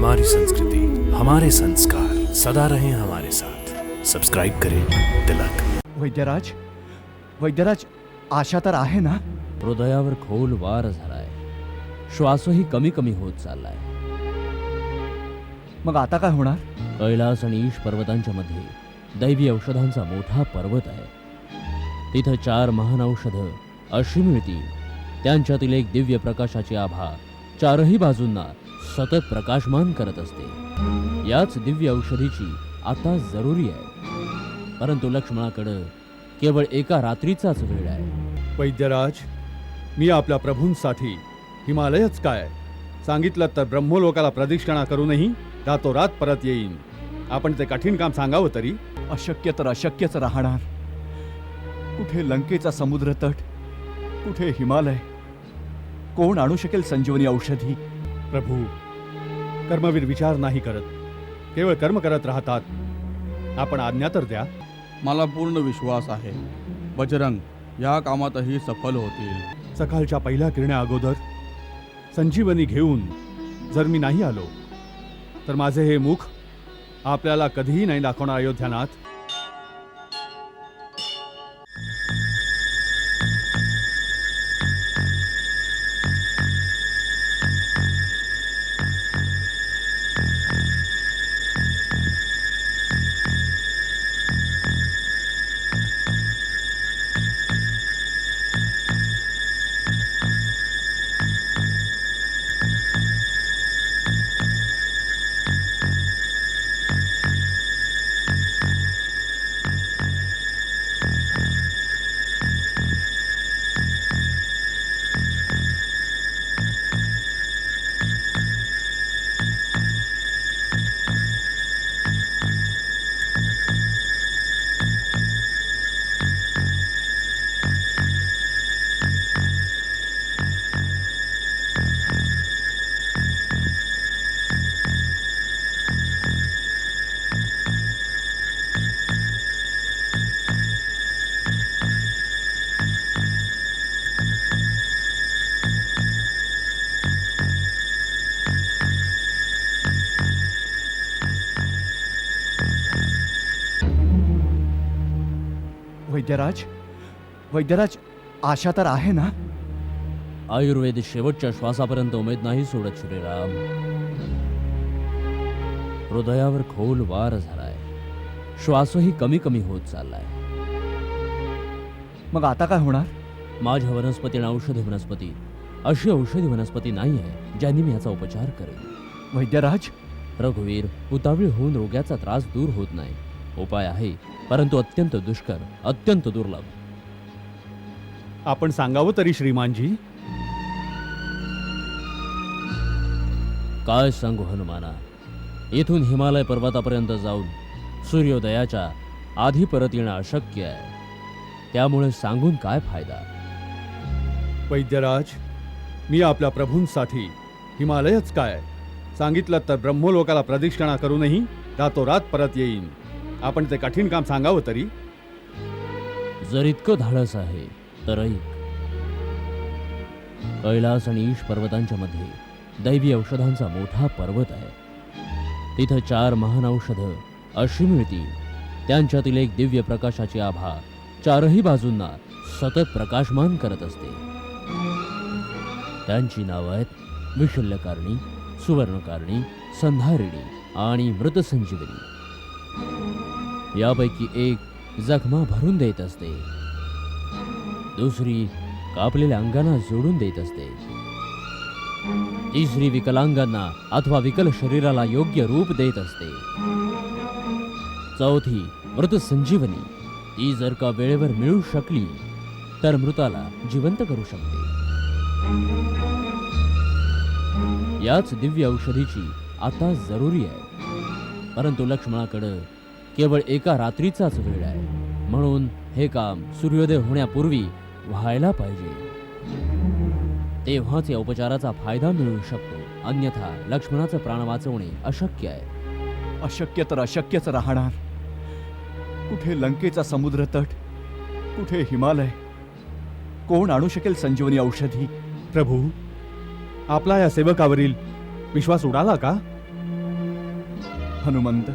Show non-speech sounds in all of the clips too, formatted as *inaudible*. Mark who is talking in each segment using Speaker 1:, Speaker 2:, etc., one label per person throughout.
Speaker 1: हमारी संस्कृति हमारे संस्कार सदा रहे हमारे साथ। सब्सक्राईब करें तिलक
Speaker 2: वैद्यराज वैद्यराज आशा तर आहे ना?
Speaker 3: हृदयावर खोल वार झालाय. श्वासही कमी कमी होत चाललाय.
Speaker 2: मग आता काय होणार?
Speaker 3: कैलास आणि ईश पर्वतांच्या मध्ये दैवी औषधांचा मोठा पर्वत आहे. तिथं चार महान औषधं अशी मिळतील. त्यांच्यातील एक दिव्य प्रकाशाची आभा चारही बाजूंना सतत प्रकाशमान करत असते. याच दिव्य औषधीची आता जरुरी आहे. परंतु लक्ष्मणाकडं केवळ एका रात्रीचाच वेळ आहे.
Speaker 4: वैद्यराज मी आपल्या प्रभूंसाठी हिमालयच काय? सांगितलं तर ब्रह्मलोकाला प्रदक्षिणा करूनही रातोरात परत येईन. आपण ते कठीण काम सांगावं तरी?
Speaker 2: अशक्य तर अशक्यच राहणार. कुठे लंकेचा समुद्र तट कुठे हिमालय? कोण आणू शकेल संजीवनी औषधी?
Speaker 4: प्रभू कर्मवीर विचार नाही करत. केवळ कर्म करत राहतात. आपण आज्ञा तर द्या.
Speaker 5: मला पूर्ण विश्वास आहे. बजरंग या कामातही सफल होतील.
Speaker 4: सकाळच्या पहिल्या किरण्या अगोदर संजीवनी घेऊन जर मी नाही आलो तर माझे हे मुख आपल्याला कधीही नाही दाखवणार अयोध्यानाथ.
Speaker 2: वैद्यराज? वैद्यराज आशा तर आहे ना?
Speaker 3: आयुर्वेद शेवटच्या श्वासापर्यंत उमेद नाही सोडत श्रीराम. हृदयावर खोल वार झालाय. श्वासही कमी कमी होत चाललाय.
Speaker 2: मग आता काय होणार?
Speaker 3: माझ्या वनस्पती आणि औषधी वनस्पती. अशी औषधी वनस्पती नाही आहे ज्यांनी मी याचा उपचार करेन.
Speaker 2: वैद्यराज?
Speaker 3: रघुवीर उतावीळ होऊन रोग्याचा त्रास दूर होत नाही. उपाय आहे परंतु अत्यंत दुष्कर अत्यंत दुर्लभ.
Speaker 4: आपण सांगावं तरी श्रीमानजी?
Speaker 3: काय सांगू हनुमाना? इथून हिमालय पर्वतापर्यंत जाऊन सूर्योदयाच्या आधी परत येणं अशक्य आहे. त्यामुळे सांगून काय फायदा?
Speaker 4: वैद्यराज मी आपल्या प्रभूंसाठी हिमालयच काय? सांगितलं तर ब्रह्मलोकाला प्रदक्षिणा करूनही रातोरात परत येईन. आपण ते कठीण काम सांगावं तरी.
Speaker 3: जर इतकं धाडस आहे तर ऐक. कैलास आणि ईश पर्वतांच्या मध्ये दैवी औषधांचा मोठा पर्वत आहे. तिथं चार महान औषधं अशी मिळतील. त्यांच्यातील एक दिव्य प्रकाशाची आभा चारही बाजूंना सतत प्रकाशमान करत असते. त्यांची नावं आहेत विशल्यकारणी सुवर्णकारणी संधारिणी आणि मृतसंजीवनी. यापैकी एक जखमा भरून देत असते. दुसरी कापलेल्या अंगांना जोडून देत असते. तिसरी विकलांगांना अथवा विकल शरीराला योग्य रूप देत असते. चौथी मृत संजीवनी. ती जर का वेळेवर मिळू शकली तर मृताला जिवंत करू शकते. याच दिव्य औषधीची आता जरुरी आहे. परंतु लक्ष्मणाकडं केवळ एका रात्रीचाच वेळ आहे. म्हणून हे काम सूर्योदय होण्यापूर्वी व्हायला पाहिजे. तेव्हाच या उपचाराचा फायदा मिळू शकतो. अन्यथा लक्ष्मणाचं प्राण वाचवणे अशक्य आहे.
Speaker 2: अशक्य तर अशक्यच राहणार. कुठे लंकेचा समुद्र तट? कुठे हिमालय? कोण आणू शकेल संजीवनी औषधी?
Speaker 4: प्रभू आपला या सेवकावरील विश्वास उडाला का?
Speaker 2: हनुमंत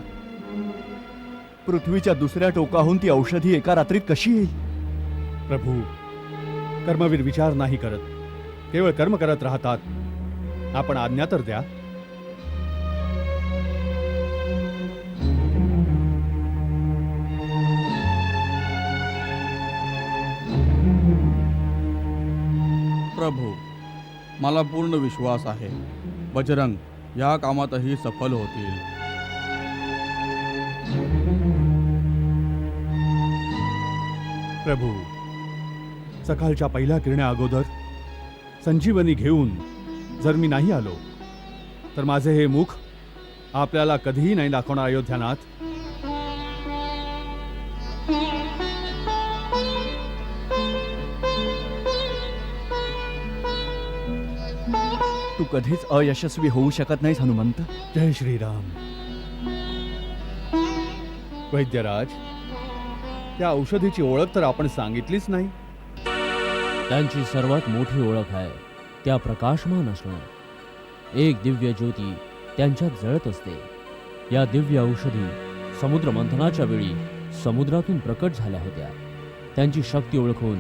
Speaker 2: पृथ्वीच्या दुसऱ्या टोकाहून ती औषधी एका रात्रीत कशी येईल?
Speaker 4: प्रभू कर्मवीर विचार नाही करत. केवळ कर्म करत राहतात. आपण आज्ञा तर द्या.
Speaker 5: प्रभू मला पूर्ण विश्वास आहे. बजरंग या कामातही सफल होतील.
Speaker 4: प्रभू. सकाळच्या पहिल्या किरण्या अगोदर संजीवनी घेऊन जर मी नाही आलो तर माझे हे मुख आपल्याला कधीही नाही दाखवणार अयोध्यानाथ.
Speaker 2: तू कधीच अयशस्वी होऊ शकत नाहीस हनुमंत.
Speaker 4: जय श्रीराम. वैद्यराज त्या औषधीची ओळख तर आपण सांगितलीच नाही.
Speaker 3: त्यांची सर्वात मोठी ओळख आहे. त्या प्रकाशमान असणं. एक दिव्य ज्योती त्यांच्यात जळत असते. या दिव्य औषधी समुद्र मंथनाच्या वेळी समुद्रातून प्रकट झाल्या होत्या. त्यांची शक्ती ओळखून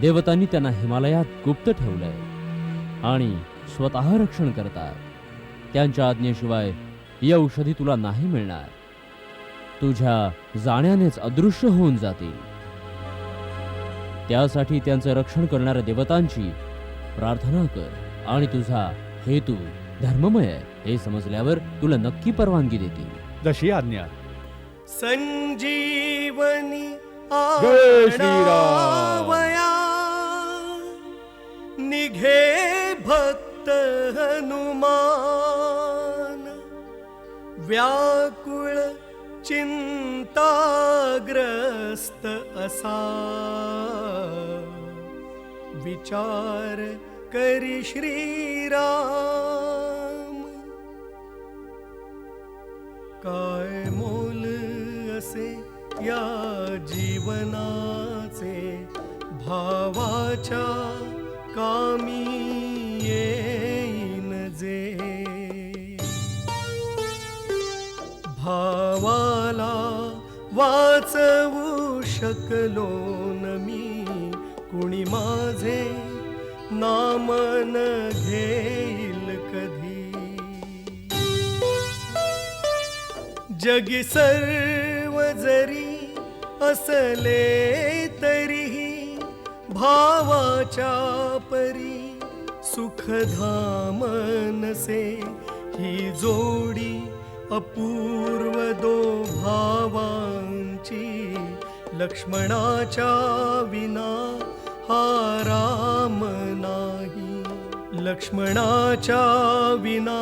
Speaker 3: देवतांनी त्यांना हिमालयात गुप्त ठेवलंय आणि स्वतः रक्षण करतात. त्यांच्या आज्ञेशिवाय ही औषधी तुला नाही मिळणार. तुझ्या जाण्यानेच अदृश्य होऊन जातील त्यासाठी त्यांचं रक्षण करणाऱ्या देवतांची प्रार्थना कर आणि तुझा हेतू धर्ममय आहे हे समजल्यावर तुला नक्की परवानगी देतील
Speaker 4: जशी आज्ञा.
Speaker 6: संजीवनी
Speaker 4: जय श्रीराम.
Speaker 6: आणावया निघे भक्त हनुमान. व्याकुळ चिंताग्रस्त असा। विचार करी श्रीराम। काय मोल असे या जीवनाचे भावाच्या कामी वाचवू शकलो न मी. कुणी माझे नामन घेईल कधी. जगी सर्व जरी असले तरीही भावाच्या परी सुखधाम नसे. ही जोडी अपूर्व दो भावांची लक्ष्मणाच्या विना हा राम नाही. लक्ष्मणाच्या विना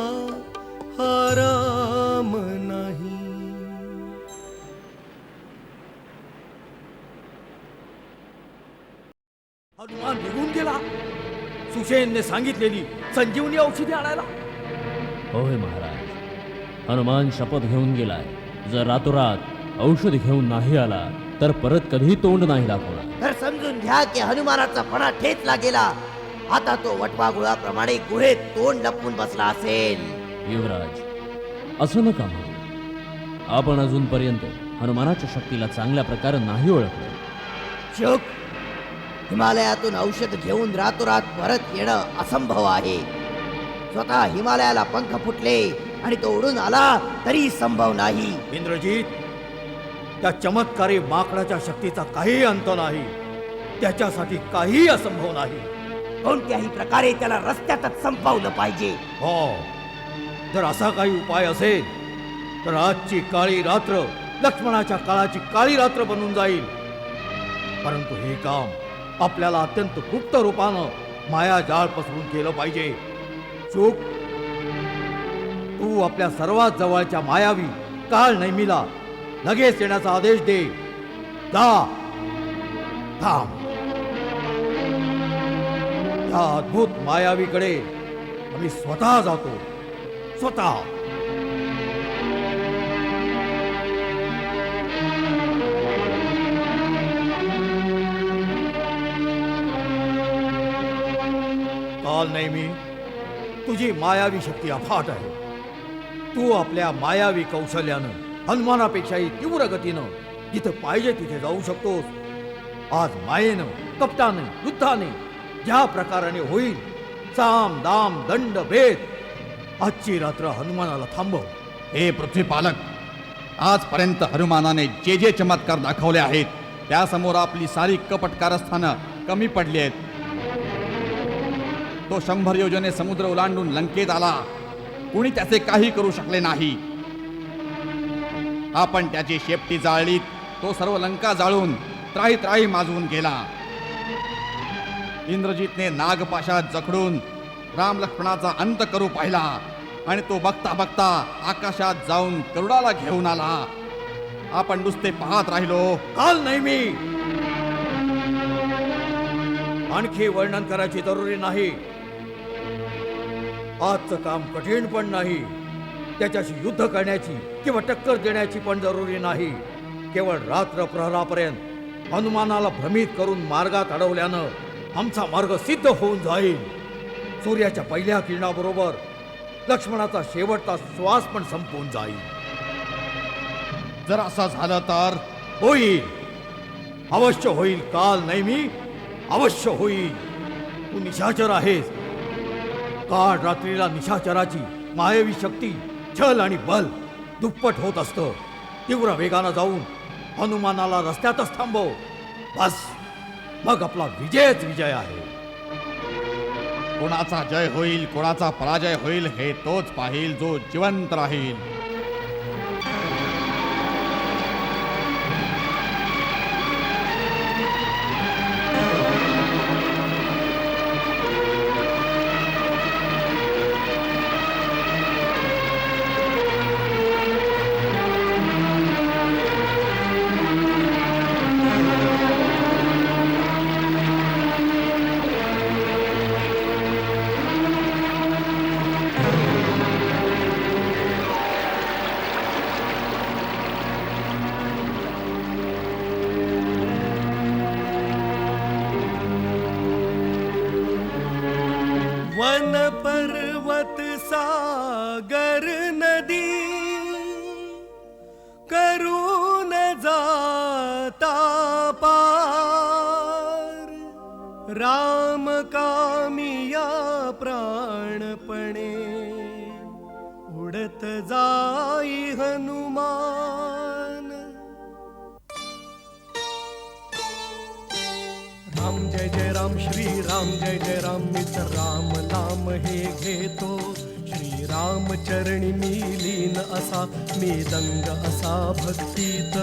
Speaker 6: हा राम नाही.
Speaker 2: हनुमान निघून गेला. सुषेनने सांगितलेली संजीवनी औषधी आणायला.
Speaker 3: होय महाराज. हनुमान शपथ घेऊन गेलाय. जर रातोरात औषध घेऊन नाही आला तर परत कधी तोंड नाही दाखवणार.
Speaker 7: तर समजून घ्या की हनुमानाचा फणा ठेचला गेला आता तो वटवागुळाप्रमाणे गुहेत तोंड लपवून बसला असेल.
Speaker 3: युवराज असं नका म्हणू. आपण अजूनपर्यंत हनुमानाच्या शक्तीला चांगल्या प्रकारे नाही ओळखलं.
Speaker 7: शुक हिमालयातून औषध घेऊन रातोरात परत येणं असंभव आहे. स्वतः हिमालयाला पंख फुटले आणि तो उडून आला तरी संभव नाही.
Speaker 8: इंद्रजीत त्या चमत्कारी माकडाच्या शक्तीचा काही अंत नाही. त्याच्यासाठी काही असंभव नाही.
Speaker 7: कोणत्याही प्रकारे त्याला रस्त्यातच संपवलं पाहिजे.
Speaker 8: हो. जर असा काही उपाय असेल तर आजची काळी रात्र लक्ष्मणाच्या काळाची काळी रात्र बनून जाईल. परंतु हे काम आपल्याला अत्यंत गुप्त रूपानं माया जाळ पसरून केलं पाहिजे. चूक तू आपल्या सर्वात जवळच्या मायावी काळ नेहमीला लगेच येण्याचा आदेश दे. जा. थांब. त्या अद्भुत मायावीकडे आम्ही स्वतः जातो. स्वतः. काल नेहमी तुझी मायावी शक्ती अफाट आहे. तू आपल्या मायावी कौशल्यानं हनुमानापेक्षाही तीव्र गतीनं जिथं पाहिजे तिथे जाऊ शकतोस. आज मायेनं कपटाने युद्धाने ज्या प्रकाराने होईल साम दाम दंड भेद आजची रात्र हनुमानाला थांबव.
Speaker 9: हे पृथ्वीपालक आजपर्यंत हनुमानाने जे जे चमत्कार दाखवले आहेत त्यासमोर आपली सारी कपट कारस्थानं कमी पडली आहेत. तो शंभर योजने समुद्र ओलांडून लंकेत आला. कुणी त्याचे काही करू शकले नाही. आपण त्याची शेपटी जाळलीत तो सर्व लंका जाळून त्राही त्राही माजवून गेला. इंद्रजितने नागपाशात जखडून राम लक्ष्मणाचा अंत करू पाहिला आणि तो बघता बघता आकाशात जाऊन गरुडाला घेऊन आला. आपण नुसते पाहत राहिलो
Speaker 8: काल नाही मी. आणखी वर्णन करायची जरुरी नाही. आजचं काम कठीण पण नाही. त्याच्याशी युद्ध करण्याची किंवा टक्कर देण्याची पण जरुरी नाही. केवळ रात्र प्रहरापर्यंत हनुमानाला भ्रमित करून मार्गात अडवल्यानं आमचा मार्ग सिद्ध होऊन जाईल. सूर्याच्या पहिल्या किरणाबरोबर लक्ष्मणाचा शेवटचा श्वास पण संपून जाईल.
Speaker 9: जर असं झालं तर?
Speaker 8: होईल. अवश्य होईल. काल नाही मी अवश्य होईल. तू निशाचर आहेस. काळ रात्रीला निशाचराची मायवी शक्ती छल आणि बल दुप्पट होत असतं. तीव्र वेगानं जाऊन हनुमानाला रस्त्यातच थांबव. बस. मग आपला विजयच विजय आहे.
Speaker 9: कोणाचा जय होईल कोणाचा पराजय होईल हे तोच पाहिल जो जिवंत राहील.
Speaker 6: राम नाम हे घेतो. श्री राम चरणी मी लीन असा मी दंग असा भक्तीत.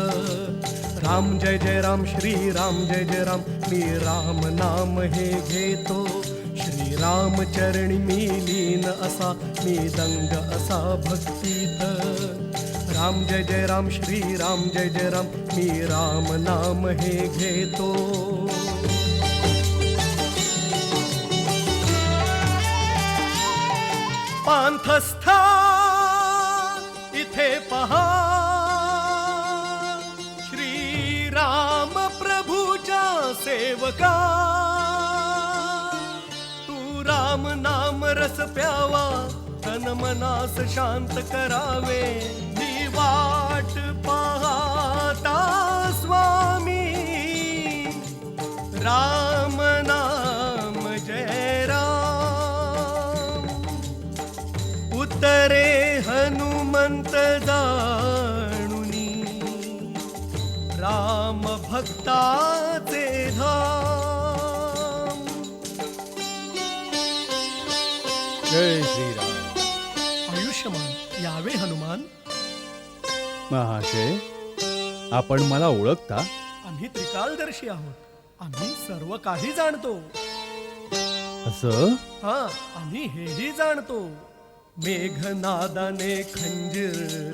Speaker 6: राम जय जय राम श्री राम जय जय राम मी राम नाम हे घेतो. श्री राम चरणी मी लीन असा मी दंग असा भक्तीत. राम जय जय राम श्री राम जय जय राम मी राम नाम हे घेतो. पांथस्था इथे पहा. श्रीराम प्रभूच्या सेवका. तू राम नाम रस प्यावा तन मनास शांत करावे. मी वाट पाहता स्वामी. राम भक्ताचे धाम.
Speaker 4: जय श्रीराम.
Speaker 6: आयुष्यमान यावे हनुमान.
Speaker 4: महाशय आपण मला ओळखता?
Speaker 6: आम्ही त्रिकालदर्शी आहोत. आम्ही सर्व काही जाणतो.
Speaker 4: असं?
Speaker 6: हा आम्ही हेही जाणतो. मेघनादाने खंजीर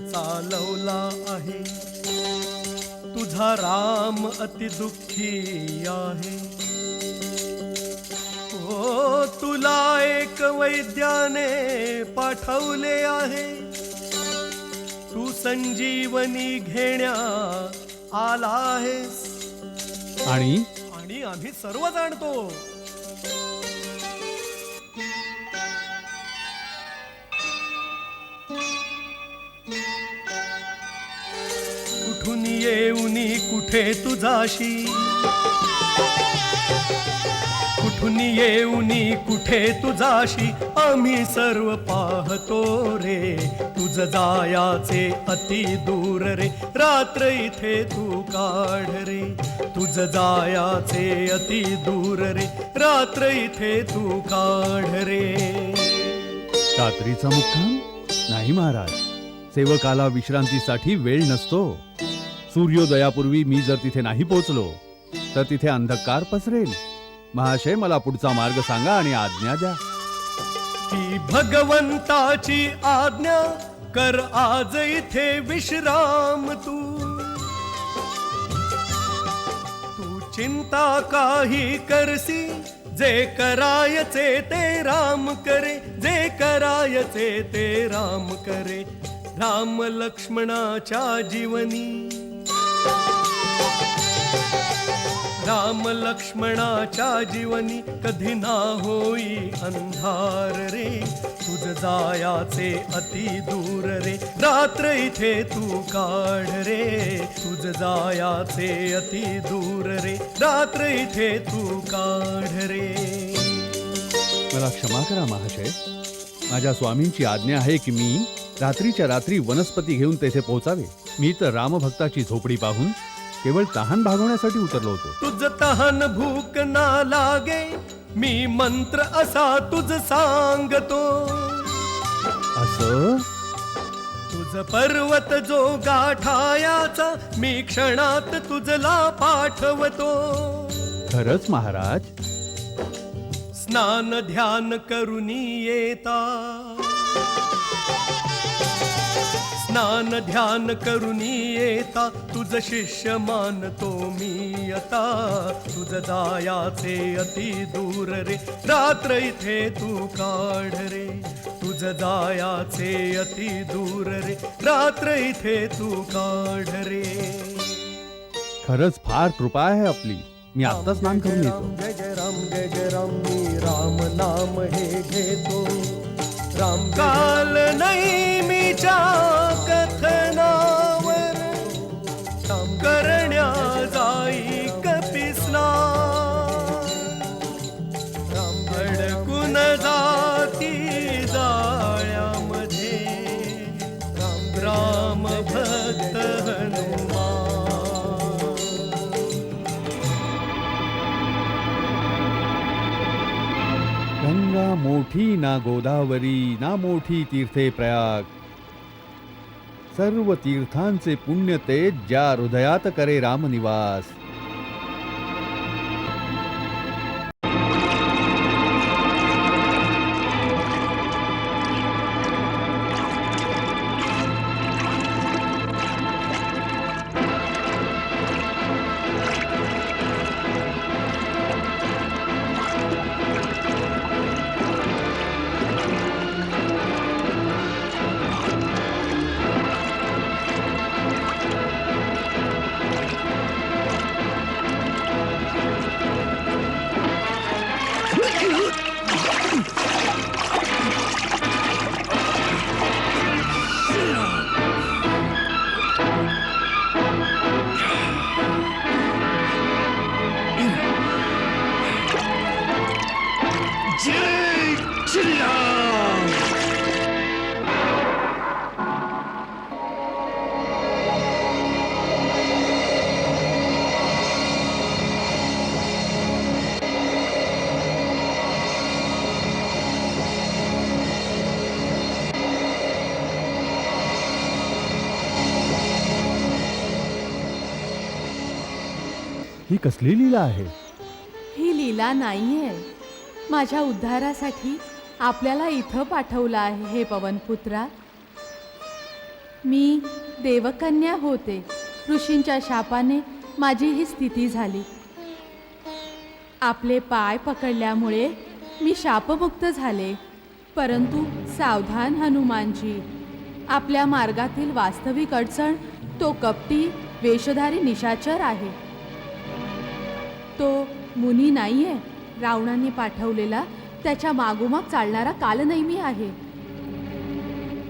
Speaker 6: चालवला आहे. तुझा राम अति दुःखी आहे. हो तुला एक वैद्याने पाठवले आहे. तू संजीवनी घेण्या आला आहेस.
Speaker 4: आणि?
Speaker 6: आणि आम्ही सर्व जाणतो. येऊनी कुठे तुझाशी? कुठून येऊनी कुठे तुझाशी? आम्ही सर्व पाहतो रे. तुझ जायाचे अति दूर रे. रात्र इथे तू काढ रे. तुझ जायाचे अति दूर रे. रात्र इथे तू काढ रे.
Speaker 4: रात्रीचा मुक्काम? नाही महाराज. सेवकाला विश्रांतीसाठी वेळ नसतो. सूर्योदयापूर्वी मी जर तिथे नाही पोहोचलो तर तिथे अंधकार पसरेल. महाशय मला पुढचा मार्ग सांगा आणि आज्ञा द्या.
Speaker 6: ती भगवंताची आज्ञा कर आज इथे विश्राम तू. तू चिंता काही करसी जे करायचे ते राम करे जे करायचे ते राम करे. राम लक्ष्मणाच्या जीवनी. राम लक्ष्मणाच्या जीवनी कधी ना होई अंधार रे. तुझ जायाचे अति दूर रे. रात्र इथे तू काढ रे. तुझ जायाचे अति दूर रे. रात्र इथे तू काढ रे.
Speaker 4: मला क्षमा करा महाशय. माझ्या स्वामींची आज्ञा आहे की मी रात्रीच्या रात्री वनस्पती घेऊन तेथे पोहोचावे? मी तर रामभक्ताची झोपडी पाहून केवळ तहान भागवण्यासाठी उतरलो होतो.
Speaker 6: तुझ तहान भूक ना लागे मी मंत्र असा तुझ सांगतो.
Speaker 4: असं?
Speaker 6: तुझ पर्वत जो गाठायाचा मी क्षणात तुझला पाठवतो.
Speaker 4: खरंच महाराज?
Speaker 6: स्नान ध्यान करुनी येता. स्नान ध्यान करुनी येता. तुझ शिष्य मानतो मी आता. तुझ जायाचे अति दूर रे. रात्र इथे तू काढ रे. तुझ जायाचे अति दूर रे. रात्र इथे तू काढ रे.
Speaker 4: खरंच फार कृपा आहे आपली. मी आत्ता स्नान करून येतो.
Speaker 6: जय जय राम जय जय राम. मी राम नाम हे घेतो. राम काल नाही
Speaker 4: ना गोदावरी ना मोठी तीर्थे प्रयाग. सर्व तीर्थांचे पुण्य ते ज्या हृदयात करे रामनिवास. ही कसली लीला आहे?
Speaker 10: ही लीला नाहीये. माझ्या उद्धारासाठी आपल्याला इथं पाठवलं आहे हे पवनपुत्रा. मी देवकन्या होते. ऋषींच्या शापाने माझी ही स्थिती झाली. आपले पाय पकडल्यामुळे मी शापमुक्त झाले. परंतु सावधान हनुमानजी आपल्या मार्गातील वास्तविक अडचण तो कपटी वेषधारी निशाचर आहे. तो मुनी नाहीये रावणाने पाठवलेला त्याच्या मागोमाग चालणारा कालनैमी आहे.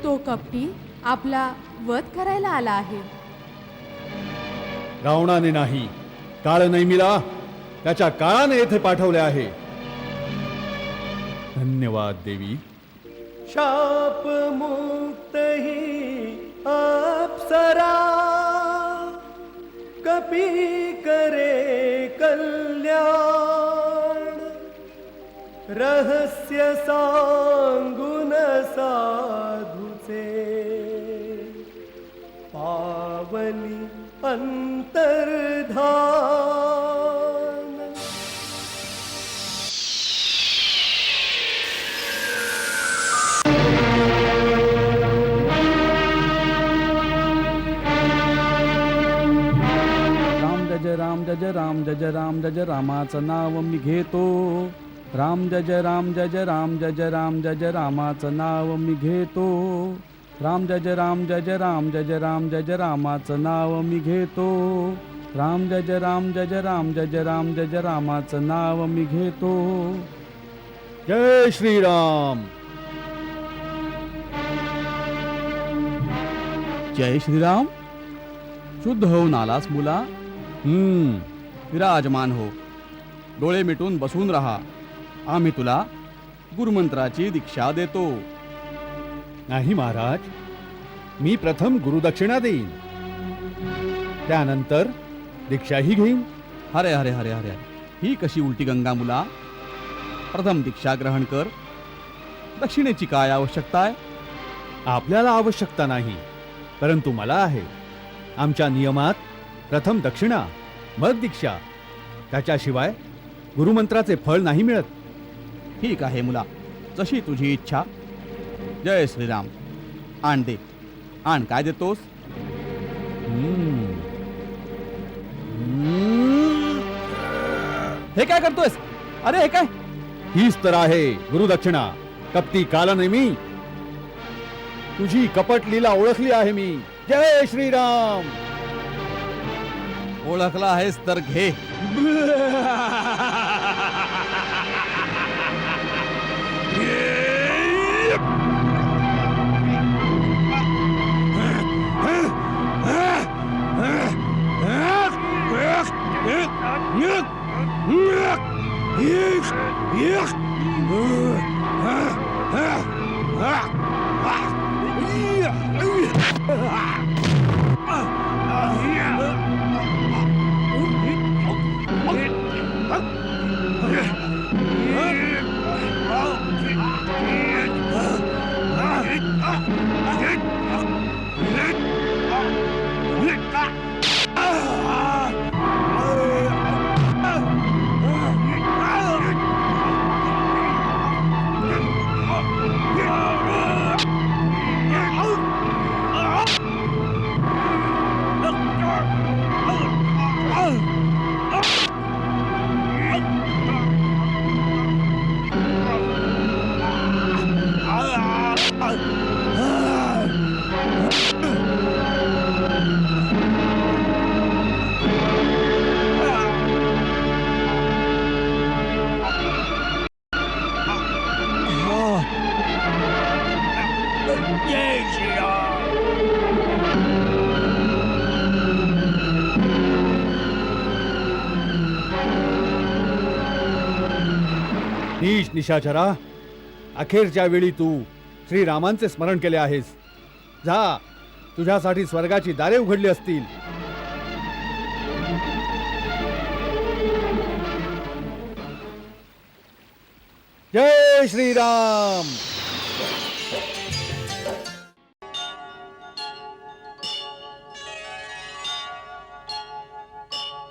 Speaker 10: तो कपटी आपला वध करायला आला आहे.
Speaker 4: रावणाने नाही काळ नैमिला त्याच्या काळाने येथे पाठवले आहे. धन्यवाद देवी.
Speaker 6: शाप मुक्त ही अप्सरा कपी करे कल्याण। रहस्य सांगुन साधुचे। पावली अंतर्धान।
Speaker 5: जय जय राम जय जय राम जय जय राम जय जय रामाचं नाव मी घेतो राम जय जय राम जय जय राम जय जय राम जय जय रामाचं नाव मी घेतो राम जय जय राम जय जय राम जय जय राम जय जय रामाचं नाव मी घेतो राम जय जय राम जय जय राम जय जय राम जय जय रामाचं नाव मी घेतो
Speaker 4: जय श्रीराम
Speaker 5: जय श्रीराम शुद्ध होऊन आलास मुला
Speaker 4: हम्म
Speaker 5: विराजमान हो. डोळे मिटून बसून राहा. आम्ही तुला गुरुमंत्राची दीक्षा देतो.
Speaker 4: नाही महाराज मी प्रथम गुरुदक्षिणा देईन. त्यानंतर दीक्षाही घेईन.
Speaker 5: हरे हरे हरे हरे. ही कशी उलटी गंगा मुला? प्रथम दीक्षा ग्रहण कर. दक्षिणेची काय आवश्यकता आहे?
Speaker 4: आपल्याला आवश्यकता नाही परंतु मला आहे. आमच्या नियमात प्रथम दक्षिणा मग दीक्षा. त्याच्याशिवाय गुरुमंत्राचे फळ नाही मिळत.
Speaker 5: ठीक आहे मुला जशी तुझी इच्छा. जय श्रीराम. आण दे. आण काय देतोस? हे काय करतोयस? अरे हे काय?
Speaker 4: हीच तर आहे गुरुदक्षिणा कपटी कालनेमी तुझी कपट लीला ओळखली आहे मी. जय श्रीराम.
Speaker 5: ओळखला आहेस तर घे.
Speaker 4: नीश *laughs* *laughs* निशाचरा अखेरच्या वेळी तू श्रीरामांचे स्मरण केले आहेस. जा तुझ्यासाठी स्वर्गाची दारे उघडली असतील. जय श्रीराम!